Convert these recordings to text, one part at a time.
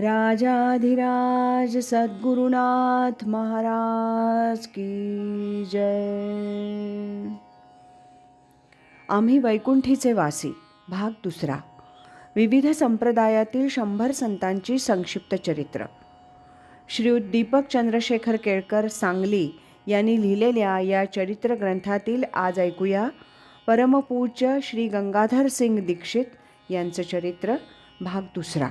राजाधिराज सद्गुरुनाथ महाराज की जय. आम्ही वैकुंठीचे वासी भाग दुसरा. विविध संप्रदायातील शंभर संतांची संक्षिप्त चरित्र. श्रीयुत दीपक चंद्रशेखर केळकर सांगली यांनी लिहिलेल्या या चरित्र ग्रंथातील आज ऐकूया परमपूज्य श्री गंगाधर सिंग दीक्षित यांचं चरित्र भाग दुसरा.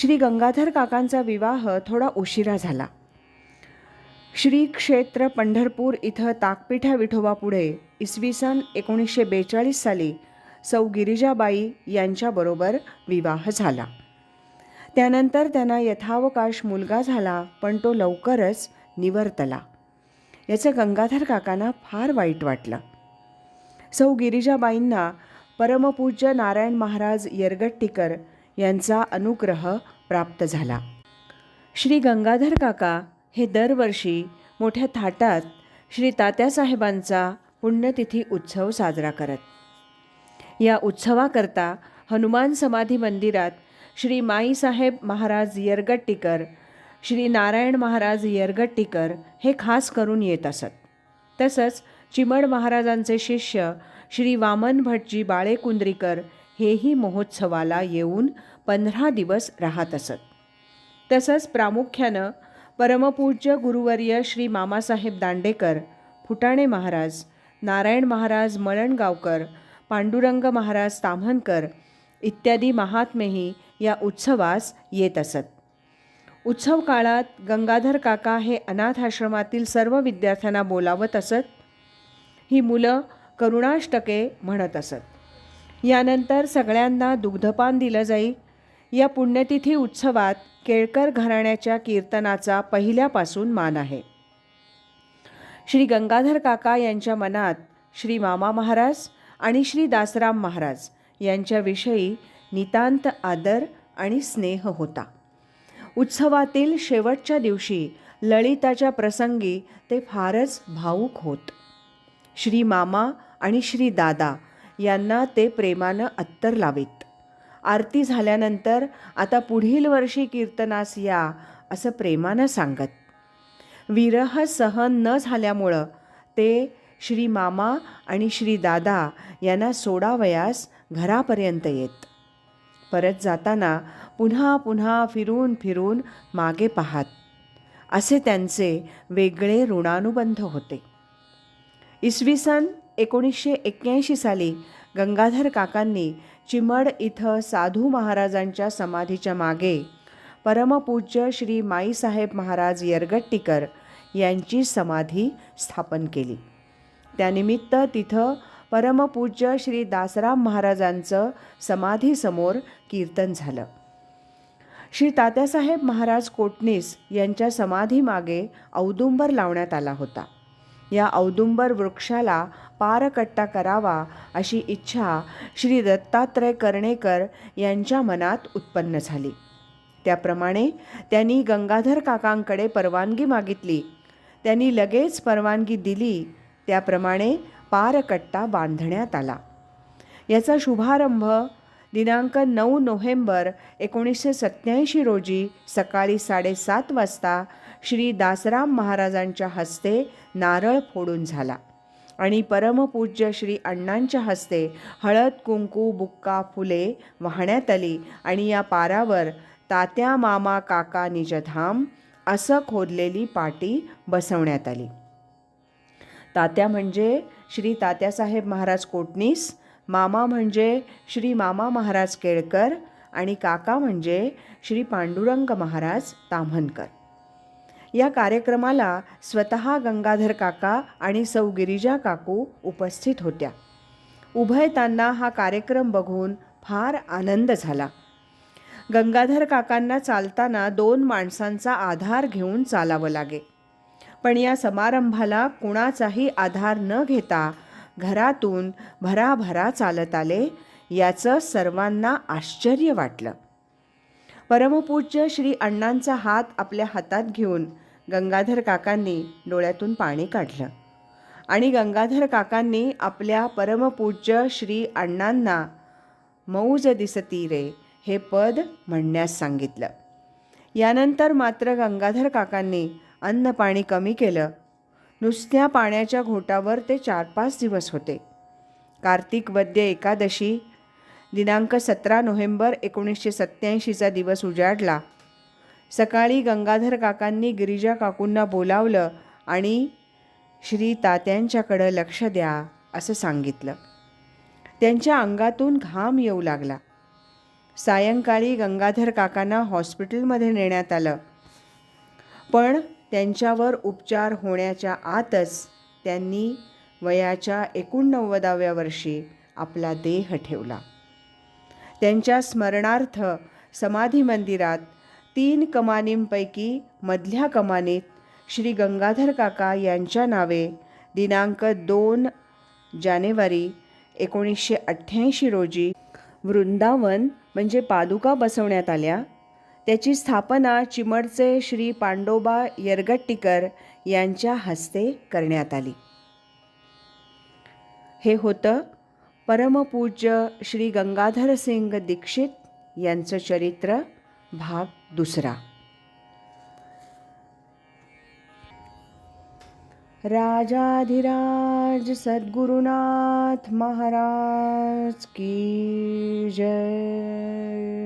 श्री गंगाधर काकांचा विवाह थोडा उशिरा झाला. श्री क्षेत्र पंढरपूर इथं ताकपिठा विठोबापुढे इसवी सन एकोणीसशे बेचाळीस साली सौ गिरिजाबाई यांच्याबरोबर विवाह झाला. त्यानंतर त्यांना यथावकाश मुलगा झाला पण तो लवकरच निवर्तला. याचं गंगाधर काकांना फार वाईट वाटलं. सौ गिरिजाबाईंना परमपूज्य नारायण महाराज यरगट्टीकर यांचा अनुग्रह प्राप्त झाला. श्री गंगाधर काका हे दरवर्षी मोठ्या थाटात श्री तात्यासाहेबांचा पुण्यतिथी उत्सव साजरा करत. या उत्सवाकरता हनुमान समाधी मंदिरात श्री माईसाहेब महाराज यरगट्टीकर श्री नारायण महाराज यरगट्टीकर हे खास करून येत असत. तसंच चिमड महाराजांचे शिष्य श्री वामन भटजी बाळेकुंद्रीकर हेही महोत्सवाला येऊन पंधरा दिवस राहत असत. तसंच प्रामुख्यानं परमपूज्य गुरुवर्य श्री मामासाहेब दांडेकर फुटाणे महाराज नारायण महाराज मळणगावकर पांडुरंग महाराज ताम्हणकर इत्यादी महात्मेही या उत्सवास येत असत. उत्सव काळात गंगाधर काका हे अनाथ आश्रमातील सर्व विद्यार्थ्यांना बोलावत असत. ही मुलं करुणाष्टके म्हणत असत. यानंतर सगळ्यांना दुग्धपान दिलं जाई या पुण्यतिथी उत्सवात केळकर घराण्याच्या कीर्तनाचा पहिल्यापासून मान आहे. श्री गंगाधर काका यांच्या मनात श्री मामा महाराज आणि श्री दासराम महाराज यांच्याविषयी नितांत आदर आणि स्नेह होता. उत्सवातील शेवटच्या दिवशी ललिताच्या प्रसंगी ते फारच भावूक होत. श्री मामा आणि श्री दादा यांना ते प्रेमानं अत्तर लावीत. आरती झाल्यानंतर आता पुढील वर्षी कीर्तनास या असं प्रेमानं सांगत. विरह सहन न झाल्यामुळं ते श्री मामा आणि श्री दादा यांना सोडावयास घरापर्यंत येत. परत जाताना पुन्हा पुन्हा फिरून फिरून मागे पाहात. असे त्यांचे वेगळे ऋणानुबंध होते. इसवी सन एकोणीसशे एक्क्याऐंशी साली गंगाधर काकांनी चिमड इथं साधू महाराजांच्या समाधीच्या मागे परमपूज्य श्री माईसाहेब महाराज यरगट्टीकर यांची समाधी स्थापन केली. त्यानिमित्त तिथं परमपूज्य श्री दासराम महाराजांचं समाधीसमोर कीर्तन झालं. श्री तात्यासाहेब महाराज कोटणीस यांच्या समाधीमागे औदुंबर लावण्यात आला होता. या औदुंबर वृक्षाला पारकट्टा करावा अशी इच्छा श्री दत्तात्रय कर्णेकर यांच्या मनात उत्पन्न झाली. त्याप्रमाणे त्यांनी गंगाधर काकांकडे परवानगी मागितली. त्यांनी लगेच परवानगी दिली. त्याप्रमाणे पारकट्टा बांधण्यात आला. याचा शुभारंभ दिनांक नऊ नोव्हेंबर एकोणीसशे सत्याऐंशी रोजी सकाळी साडेसात वाजता श्री दासराम महाराजांच्या हस्ते नारळ फोडून झाला. आणि परमपूज्य श्री अण्णांच्या हस्ते हळद कुंकू बुक्का फुले वाहण्यात आली आणि या पारावर तात्या मामा काका निजधाम असं खोदलेली पाटी बसवण्यात आली. तात्या म्हणजे श्री तात्यासाहेब महाराज कोटणीस मामा म्हणजे श्री मामा महाराज केळकर आणि काका म्हणजे श्री पांडुरंग महाराज ताम्हनकर. या कार्यक्रमाला स्वतः गंगाधर काका आणि सौ गिरिजा काकू उपस्थित होत्या. उभयतांना हा कार्यक्रम बघून फार आनंद झाला. गंगाधर काकांना चालताना दोन माणसांचा आधार घेऊन चालावं लागे. पण या समारंभाला कुणाचाही आधार न घेता घरातून भराभरा चालत आले याचं सर्वांना आश्चर्य वाटलं. परमपूज्य श्री अण्णांचा हात आपल्या हातात घेऊन गंगाधर काकांनी डोळ्यातून पाणी काढलं. आणि गंगाधर काकांनी आपल्या परमपूज्य श्री अण्णांना मौज दिसती रे हे पद म्हणण्यास सांगितलं. यानंतर मात्र गंगाधर काकांनी अन्न पाणी कमी केलं. नुसत्या पाण्याच्या घोटावर ते चार पाच दिवस होते. कार्तिक वद्य एकादशी दिनांक सतरा नोव्हेंबर एकोणीसशे सत्त्याऐंशीचा दिवस उजाडला. सकाळी गंगाधर काकांनी गिरिजा काकूंना बोलावलं आणि श्री तात्यांच्याकडं लक्ष द्या असं सांगितलं. त्यांच्या अंगातून घाम येऊ लागला. सायंकाळी गंगाधर काकांना हॉस्पिटलमध्ये नेण्यात आलं. पण त्यांच्यावर उपचार होण्याच्या आतच त्यांनी वयाच्या एकोणनव्वदाव्या वर्षी आपला देह ठेवला. त्यांच्या स्मरणार्थ समाधी मंदिरात तीन कमानींपैकी मधल्या कमानीत श्री गंगाधर काका यांच्या नावे दिनांक दोन जानेवारी एकोणीसशे अठ्ठ्याऐंशी रोजी वृंदावन म्हणजे पादुका बसवण्यात आल्या. त्याची स्थापना चिमडचे श्री पांडोबा यरगट्टीकर यांच्या हस्ते करण्यात आली. हे होतं परमपूज्य श्री गंगाधर सिंग दीक्षित यांचं चरित्र भाग दुसरा. राजाधिराज सद्गुरुनाथ महाराज की जय.